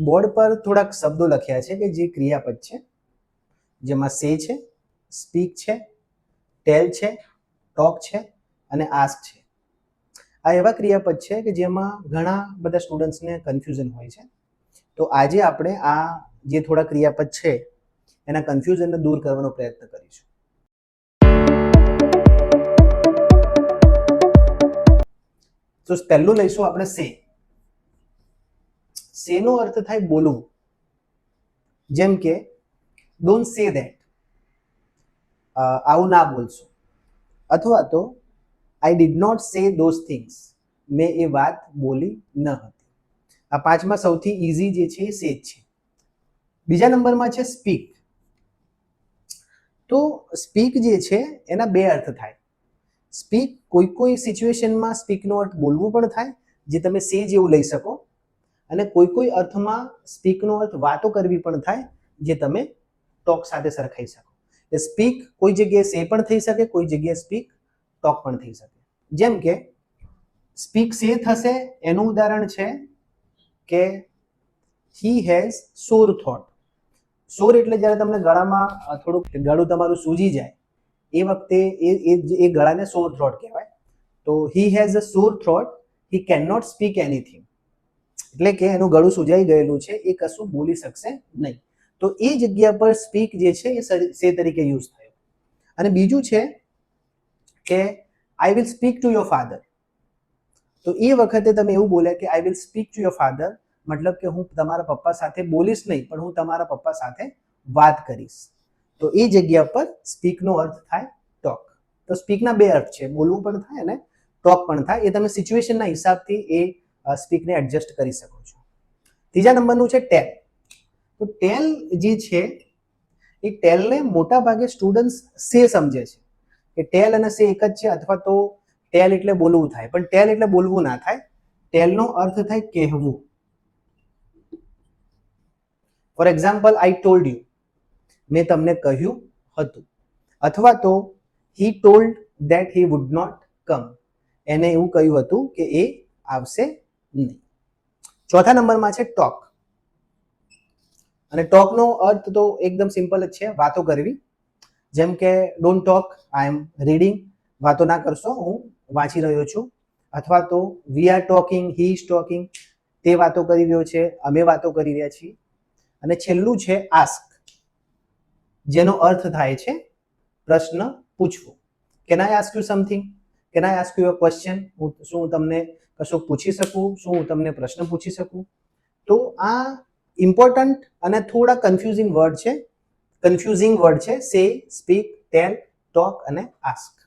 Board પર થોડાક શબ્દો લખ્યા છે કે જે ક્રિયાપદ છે. જેમાં સે છે, સ્પીક છે, ટેલ છે, ટોક છે અને આસ્ક છે. આ એવા ક્રિયાપદ છે કે જેમાં ઘણા બધા સ્ટુડન્ટ્સને કન્ફ્યુઝન હોય છે. તો આજે આપણે આ જે થોડા ક્રિયાપદ છે, એના કન્ફ્યુઝનને દૂર કરવાનો પ્રયત્ન કરીશું. તો પહેલું લઈશું આપણે સે. સેનો અર્થ થાય બોલવું? જેમ કે ડોન્ટ સે દેટ આવું ના બોલશો. અથવા તો I did not say those things મેં એ વાત બોલી ન હતી. આ પાંચમાં સૌથી ઇઝી જે છે એ સેજ છે. બીજા નંબરમાં છે સ્પીક તો સ્પીક જે છે એના બે અર્થ થાય. સ્પીક કોઈ કોઈ સિચ્યુએશનમાં સ્પીકનો અર્થ બોલવું પણ થાય, જે તમે સે જેવું લઈ શકો અને કોઈ કોઈ અર્થમાં સ્પીકનો અર્થ વાતો કરવી પણ થાય જે તમે ટોક સાથે સરખાઈ શકો. એટલે સ્પીક કોઈ જગ્યાએ સે પણ થઈ શકે, કોઈ જગ્યાએ સ્પીક ટોક પણ થઈ શકે. જેમ કે સ્પીક સે થશે એનું ઉદાહરણ છે કે હી હેઝ સોર થોટ. સોર એટલે જ્યારે તમને ગળામાં થોડુંક ગળું તમારું સૂજી જાય, એ વખતે એ એ ગળાને સોર થ્રોટ કહેવાય. તો he has a sore throat he can not speak anything. એટલે કે એનું ગળું સુજાઈ ગયેલું છે, એ કશું બોલી શકશે નહીં. તો એ જગ્યા પર સ્પીક જે છે, એ સે તરીકે યુઝ થયો. અને બીજું છે કે I will speak to your father તો એ વખતે તમે એવું બોલ્યા કે I will speak to your father મતલબ કે હું તમારા પપ્પા સાથે બોલીશ નહીં, પણ હું તમારા પપ્પા સાથે વાત કરીશ. તો એ જગ્યા પર સ્પીકનો અર્થ થાય ટોક તો સ્પીકના બે અર્થ છે. બોલવું પણ થાય અને ટોક પણ થાય. એ તમે સિચ્યુએશનના હિસાબથી એ સ્પીકને એડજસ્ટ કરી શકો છો. ત્રીજા નંબરનું છે ટેલ તો ટેલ જે છે, એ ટેલને મોટા ભાગે સ્ટુડન્ટ્સ સે સમજે છે. કે ટેલ અને સે એક જ છે અથવા તો ટેલ એટલે બોલવું થાય. પણ ટેલ એટલે બોલવું ના થાય. ટેલનો અર્થ થાય કહેવું. For example I told you મેં તમને કહ્યું હતું. અથવા તો he told that he would not come એને એવું કહ્યું હતું કે એ આવશે નહીં. ચોથા નંબરમાં છે ટોક. અને ટોકનો અર્થ તો એકદમ સિમ્પલ જ છે, વાતો કરવી. જેમ કે don't talk I am reading વાતો ના કરશો, હું વાંચી રહ્યો છું. અથવા તો we are talking he is talking તે વાતો કરી રહ્યો છે, અમે વાતો કરી રહ્યા છીએ. અને છેલ્લું છે આસ્ક જેનો અર્થ થાય છે, પ્રશ્ન પૂછવો. Can I ask you something can I ask you a question હું શું તમને કશું પૂછી શકું? શું હું તમને પ્રશ્ન પૂછી શકું? તો આ ઇમ્પોર્ટન્ટ અને થોડા કન્ફ્યુઝિંગ વર્ડ છે. કન્ફ્યુઝિંગ વર્ડ છે. સે સ્પીક ટેલ ટોક અને આસ્ક